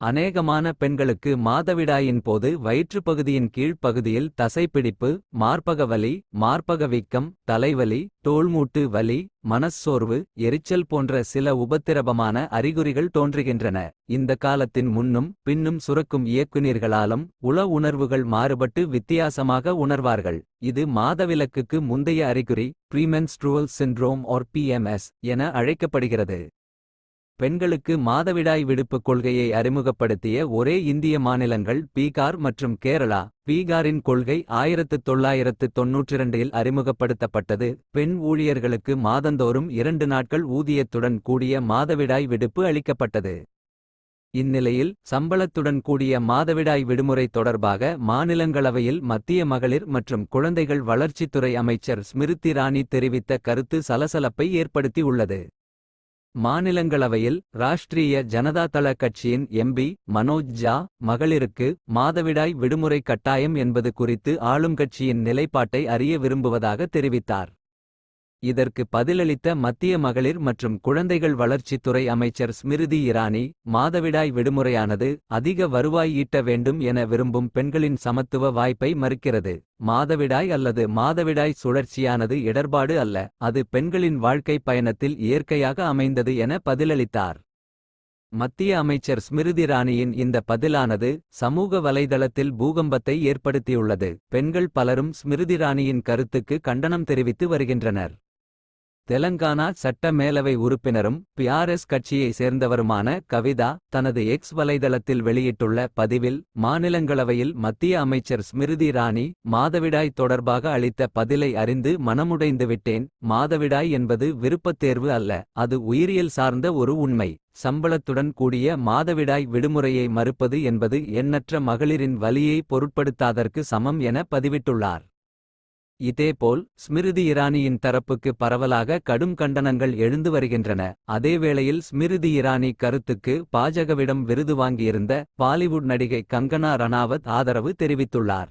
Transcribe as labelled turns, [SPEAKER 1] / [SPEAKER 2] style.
[SPEAKER 1] அநேகமான பெண்களுக்கு மாதவிடாயின் போது வயிற்றுப்பகுதியின் கீழ்ப்பகுதியில் தசைப்பிடிப்பு மார்பக வலி மார்பக வீக்கம் தலைவலி தோள்மூட்டு வலி மனச்சோர்வு எரிச்சல் போன்ற சில உபத்திரபமான அறிகுறிகள் தோன்றுகின்றன. இந்த காலத்தின் முன்னும் பின்னும் சுரக்கும் இயக்குநீர்களாலும் உள உணர்வுகள் மாறுபட்டு வித்தியாசமாக உணர்வார்கள். இது மாதவிலக்குக்கு முந்தைய அறிகுறி ப்ரீமென்ஸ்ட்ருவல் சிண்ட்ரோம் ஆர் பிஎம்எஸ் என அழைக்கப்படுகிறது. பெண்களுக்கு மாதவிடாய் விடுப்புக் கொள்கையை அறிமுகப்படுத்திய ஒரே இந்திய மாநிலங்கள் பீகார் மற்றும் கேரளா. பீகாரின் கொள்கை ஆயிரத்து தொள்ளாயிரத்து தொன்னூற்றிரண்டில் அறிமுகப்படுத்தப்பட்டது. பெண் ஊழியர்களுக்கு மாதந்தோறும் இரண்டு நாட்கள் ஊதியத்துடன் கூடிய மாதவிடாய் விடுப்பு அளிக்கப்பட்டது. இந்நிலையில் சம்பளத்துடன் கூடிய மாதவிடாய் விடுமுறை தொடர்பாக மாநிலங்களவையில் மத்திய மகளிர் மற்றும் குழந்தைகள் வளர்ச்சித்துறை அமைச்சர் ஸ்மிருதி இரானி தெரிவித்த கருத்து சலசலப்பை ஏற்படுத்தியுள்ளது. மாநிலங்களவையில் ராஷ்டிரிய ஜனதா தள கட்சியின் எம்பி மனோஜ் ஜா மகளிருக்கு மாதவிடாய் விடுமுறை கட்டாயம் என்பது குறித்து ஆளுங்கட்சியின் நிலைப்பாட்டை அறிய விரும்புவதாக தெரிவித்தார். இதற்கு பதிலளித்த மத்திய மகளிர் மற்றும் குழந்தைகள் வளர்ச்சித்துறை அமைச்சர் ஸ்மிருதி இரானி மாதவிடாய் விடுமுறையானது அதிக வருவாய் ஈட்ட வேண்டும் என விரும்பும் பெண்களின் சமத்துவ வாய்ப்பை மறுக்கிறது. மாதவிடாய் அல்லது மாதவிடாய் சுழற்சியானது இடர்பாடு அல்ல அது பெண்களின் வாழ்க்கை பயணத்தில் இயற்கையாக அமைந்தது என பதிலளித்தார். மத்திய அமைச்சர் ஸ்மிருதி ராணியின் இந்த பதிலானது சமூக வலைதளத்தில் பூகம்பத்தை ஏற்படுத்தியுள்ளது. பெண்கள் பலரும் ஸ்மிருதி ராணியின் கருத்துக்கு கண்டனம் தெரிவித்து வருகின்றனர். தெலங்கானா சட்ட மேலவை உறுப்பினரும் பிஆர்எஸ் கட்சியை சேர்ந்தவருமான கவிதா தனது எக்ஸ் வலைதளத்தில் வெளியிட்டுள்ள பதிவில் மாநிலங்களவையில் மத்திய அமைச்சர் ஸ்மிருதி ராணி மாதவிடாய் தொடர்பாக அளித்த பதிலை அறிந்து மனமுடைந்துவிட்டேன். மாதவிடாய் என்பது விருப்பத் தேர்வு அல்ல அது உயிரியல் சார்ந்த ஒரு உண்மை. சம்பளத்துடன் கூடிய மாதவிடாய் விடுமுறையை மறுப்பது என்பது எண்ணற்ற மகளிரின் வலியை பொருட்படுத்தாதற்கு சமம் என பதிவிட்டுள்ளார். இதேபோல் ஸ்மிருதி இரானியின் தரப்புக்கு பரவலாக கடும் கண்டனங்கள் எழுந்து வருகின்றன. அதேவேளையில் ஸ்மிருதி இரானி கருத்துக்கு பாஜகவிடம் விருது வாங்கியிருந்த பாலிவுட் நடிகை கங்கனா ரணாவத் ஆதரவு தெரிவித்துள்ளார்.